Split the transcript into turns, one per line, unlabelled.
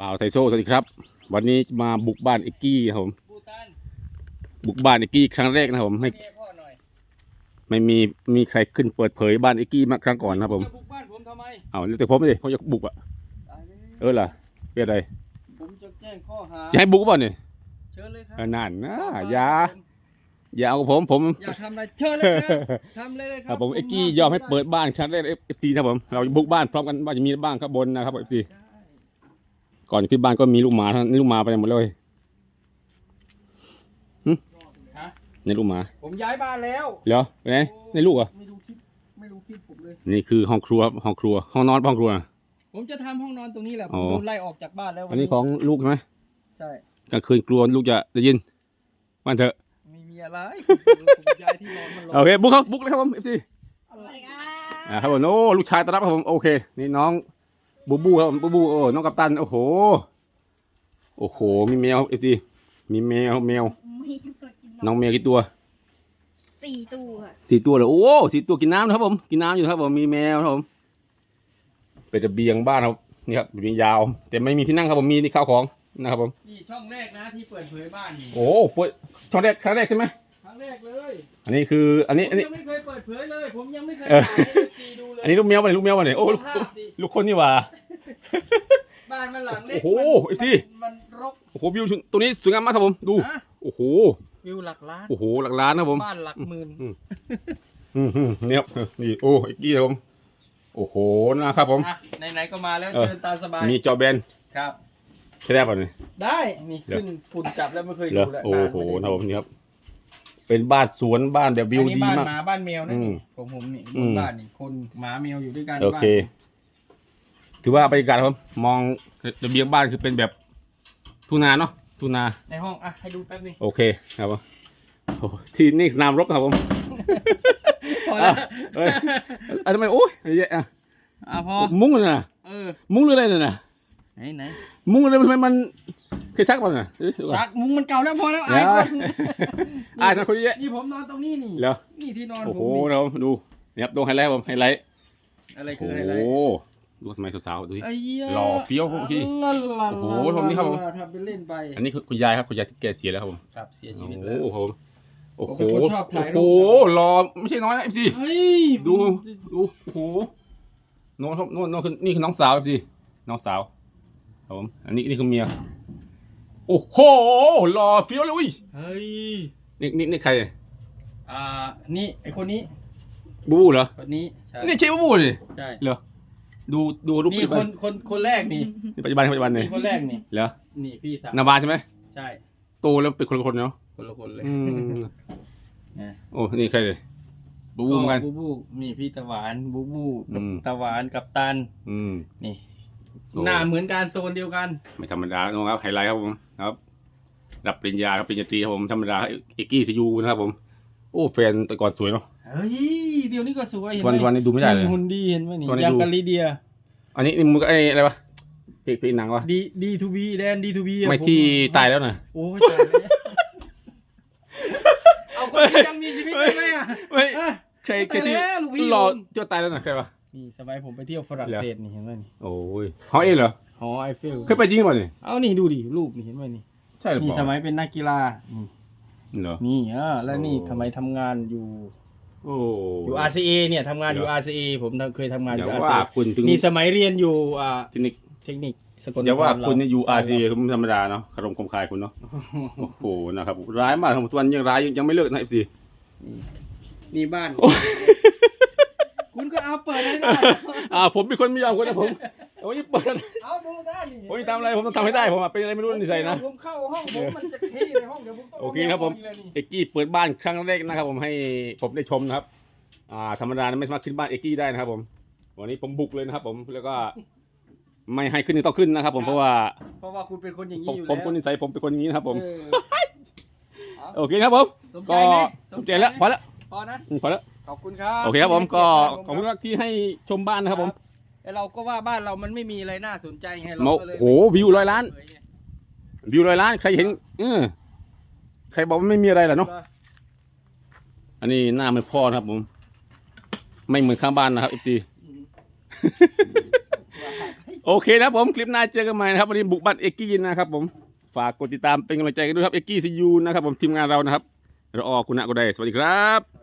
เปล่าไทโซสวัสดีครับ วันนี้มาบุกบ้านเอกกี้ครับผม
บูตัน
บุกบ้านเอกกี้ครั้งแรกนะครับผมไม่
เมียพ่อหน่อย
ไม่มีมีใครขึ้นเปิดเผยบ้านเอกกี้มาครั้งก่อนนะครับผม
จะบุกบ้านผมทำไม
เอาแล้วแต่ผมไม่ดิผมจะบุกอะ
ตายแล้ว
เออล่ะเป็นอะไร
ผมจะแจ้งข้อหา
จะให้บุกบ่เนี่ย
เชิญเลยครั
เออนั่นนะ
บ้
อย่าอย่าเอากับผมผม
อยากทำอะไรเชิญเลยครับทำเลยเลยค
ค
รั
รั
บบ
ผมเอ กกี้ยอมให้เปิดบ้านครั้งแรกเอฟซีนะครับผมเราจะบุกบ้านพร้อมกันว่าจะมีบ้างข้างบนนะครับเอฟซี
ได้
ก่อนขึ้นบ้านก็มีลูกหมาทั้งนี่ลูกหมาไปหมดเลย
ฮะ
ในลูกหมา
ผมย้ายบ้านแล้ว
เหรอไปไหนในลูกเหรอะ
ไม่รู้คลิปไม่รู้คลิปผมเลย
นี่คือห้องครัวครับห้องครัว ห้องนอนห้องครัว
ผมจะทำห้องนอนตรงนี้แหละผ
อ๋
ม
อ
โดนไล่ออกจากบ้านแล้ววั
อันนี้ของลูกใช่ไหม
ใช่
กลางคืนกลัวลูกจะได้ยินมันเถอะ
ไม่มีอะไรผมย้ายที่นอนมันร้อน
โอเคบุกครับบุกเลยครับผมเอฟซี
อะไร
อ่าครับผมโอ้ลูกชายต้อนรับครับผมโอเค นี่น้อง บูบูครับผมบูบูโอ้น้องกัปตันโอ้โหโอ้โห มีแมวเอฟซีมีแมวแมว
มีตัวกิน
น้องแมวกี่ตัว
สี่ตัว
สี่ตัวเลยโอ้สี่ตัวกินน้ำนะครับผมกินน้ำอยู่ครับผมมีแมวครับผมเป็นระเบียงบ้านครับนี่ครับระเบียงยาว แต่ไม่มีที่นั่งครับผมมีที่ข้าวของนะครับผม
นี่ช่องแรกนะที่เปิดเผยบ้านนี่
โอ้เปิดช่องแรกครั้งแรกใช่ไหม
ครั้งแรกเลย
อันนี้คืออันนี้
ผ
อัน
ม
นี้
ยังไม่เคยเปิดเผยเลย ผมยังไม่เคย
เออ
ถ่ายให้ซีดู เลย
อันนี้ลูกแมวมาเนี่ยลูกแมวมาเนี่ยโอ้ลูก
ภาพดิ
ลูกคนนี่หว่า
บ้านมันหลังเล็ก
โอ้โห
มัน
ไอ้สิ
มันรก
โอ้โหวิวตัวนี้สวยงามมากครับผมดู
นะ
โอ้โห
วิวหลักล้าน
โอ้โหหลักล้านนะครับผม
บ้านหลักหมื่น
อืม อืมเนี่ยครับนี่โอ้ไอ้กี้ครับผมโอ้โหนะครับผม
อะไหนๆก็มาแล้ว
เออ
เชิญตามสบาย
มีจอแบน
ครับ
ใช่ได้ป่ะเนี่ย
ได้นี่ขึ้นฝุ่นจับแล้วไม่เคย
เหร
ดู
อ
แล้ว
โอ้โห
นาน
นะครับ
ไม่
ผม
ได้
นี่ครับ เป็นบ้านสวนบ้านแบบวิว
อันนี้
ดี
บ้าน
มาก
หมาบ้านแมวนะ
อืม
นี่ของผมนี่
อืม
บ้านนี่คนหมาแมวอยู่ด้วยกัน
โอเค
บ้าน
ถือว่าบรรยากาศครับผมมองระเบียงบ้านคือเป็นแบบทุ่งนาเนาะทุ่งนา
ในห้องอะให้ดูแป๊บนึง
โอเคครับผมโอ้ที่นี่สนามรบครับผม
พอแล้ว
เอ้ยอะทำไมโอ้ยอะไรเยอะอะ
อะพอ
มุ้งเลยนะ
เออ
มุ้งหรืออะไรเนี่ยนะ
ไหนไหน
มุ้งอะไรทำไมมันเคยซักป่ะน่ะเอ้ยดูก่อน
ซักมุ้งมันเก่าแล้วพอแล้ว
เดี๋
อาย
ยว
คน
อ่าท่านคนเยอะ
นี่ผมนอนตรงนี้นี่
เหรอ
นี่ที่นอน
โอ้
ผ
โห
มนี่
เราดูนี่ครับตรงไฮไลท์ครับผมไฮไลท์
อะไร
โอ้
คือ
โห
ไฮไลท์
ดูสมัยสาวๆดูดิ
ไอ้เหี้ย
หล่อเฟี้ยวครับพี่
ลาลา
โอ้โหผมนี่ครับผม
ทำเป็นเล่นไป
อันนี้คือคุณยายครับคุณยายที่แกเสียแล้วครับผม
ครับเสียชี
โอ้
วิต
โห
แล้ว
โอ้โหโอ้โห
ผมเป็นคนชอบถ่ายรูป
โอ้โหรอไม่ใช่น้อยนะเอฟซี
เฮ้ย
ดูดูโอ้โหโน้นครับโน้นโน้นคือนี่คือน้องสาวเอฟซีน้องสาวครับผมอันนี้นี่คือเมีย โอ้โหหล่อเฟี้ยวเลยอุ้ย
เฮ้ย
นี่นี่นี่ใครเนี่ย
อ่า นี่ไอคนนี้
บูบูเหรอ
คนนี้ ใช่
นี่ใช่บูบูเลย
ใช่
เหรอดูดูรูป
นี่
ปัจจุ
ค
บั
นคนคนแรกนี่
ปัจจุบันปัจจุบันเลย
นี่คนแรกนี่
เหรอ
นี่พี่สาว
นาบาใช่ไหม
ใช่
โตแล้วเป็นคนละคนเนาะ
คนละคนเลย
อืม
นะ
โอ้นี่ใครเลยบูบูเหมือนกัน
บูบู นี่พี่ตะหวาน บูบู กับ
อืม
ตะหวานกับตัน
อืม
นี่
โอ้
หน้าเหมือนกันโซนเดียวกัน
ไม่ธรรมดาน้องครับไฮไลท์ครับผมครับรับปริญญารับปริญญาตรีครับผมธรรมดาเอกกี้ซียูนะครับผมโอ้แฟนแต่ก่อนสวยเนาะ
เฮ้ยเดี๋ยวนี้ก็สวยเห็นไห
วัน
ม
วันนี้ดูไม่ได้เลย
หุ่นดีเห็นไหมนี่
ตอนนี้
ยัง
ดู
กับลีเดีย
อันนี้นี่มึงก็ไอ้อะไรวะเพลงเพลงหนังวะ
ดีดีทูบีแดนดีทูบี
ไม่ที่ตายแล้วนะ
โอ้ยตายแล้วเอาคนที่ยังมีชีวิตได้ไหมอะ
ไม่
อะ
ใครใครที่
ตายแล้วลูกพี่
รอเจ้าตายแล้วนะใครวะ
นี่สมัยผมไปเที่ยวฝรั่งเศสนี่เห็นไหมนี่
โอ้ยเขาเองเหรอ
หอไอเฟล
เคยไปจริงป่ะเนี่ย
เอานี่ดูดิรูปนี่เห็นไหมนี่
ใช่หรือเป
นี่
ล่า
สมัยเป็นนักกีฬานี่
เหรอ
นี่อ่าแล้วนี่
โอ้
ทำไมทำงานอยู่
โอ้
อยู่ RCA เนี่ยทำงานอยู่
เหรอ
RCA ผมทำเคยทำงานอ
อย่า
ยู่
ว่า
RCA
คุณถึง
นี่สมัยเรียนอยู่อ่า
เทคนิค
เทคนิคสกลน
อย่าว่า
คร
คุณ
เร
เนี่ยอยู่อาซีคุณธรรมดาเนาะคารมคมคายคุณเนาะโอ้โหนะครับร้ายมากครับทุกวันยังร้ายยังยังไม่เลิกนะเอฟซี
นี่บ้านคุณ ก็เอาเปิดให้ได้
อ่าผมเป็นคนไม่ยอมคนนะผมโอ้ยเปิด
เอาดูซะนี่
ผมจะทำอะไรผมต้องทำให้ได้ผมอะเป็นอะไรไม่รู้นิสัยนะ
ผมเข้าห้องผมมันจะขี้ในห้องเดี๋ยวผมต้อง
โอเคครับผมา
เลยนี่
เอกกี้เปิดบ้านครั้งแรกนะครับ ผมให้ผมได้ชมนะครับ อ่าธรรมดาไม่สามารถขึ้นบ้านเอกกี้ได้นะครับผม วันนี้ผมบุกเลยนะครับ ผมแล้วก็ ไม่ให้ขึ้นต้องขึ้นนะครับ ผมเพราะว่า
เพราะว่าคุณเป็นคนอย่าง
ผม
นี้อยู่
ผม
แล้ว
คนนิสัยผมเป็นคนอย่างนี้นะครับ ผม
เออ
โอเคครับผม
สมใจ
ก็
ไหม
สนใจแล้วพอแล้ว
พอนะ
อืมพอแล้ว
ขอบคุณครับ
โอเคครับผมก็ขอบคุณ
ครั
มากที่ให้ชมบ้านนะครับผม
ไอ้เราก็ว่าบ้านเรามันไม่มีอะไรน่าสนใจไงเรา
โม
ก็เลย
โหวิวร้อยล้าน วิวร้อยล้านใครเห็นเออใครบอกว่าไม่มีอะไรล่ะเนาะอันนี้หน้าเหมือนพ่อนะครับผม ไม่เหมือนข้างบ้านนะครับเอฟซีโอเคนะครับผมคลิปหน้าเจอกันใหม่นะครับวันนี้บุกบ้านเอกกี้นะครับผมฝากกดติดตามเป็นกำลังใจกันด้วยครับเอกกี้ซียูนะครับผมทีมงานเรานะครับเราออกคุณะก็ได้สวัสดีครับ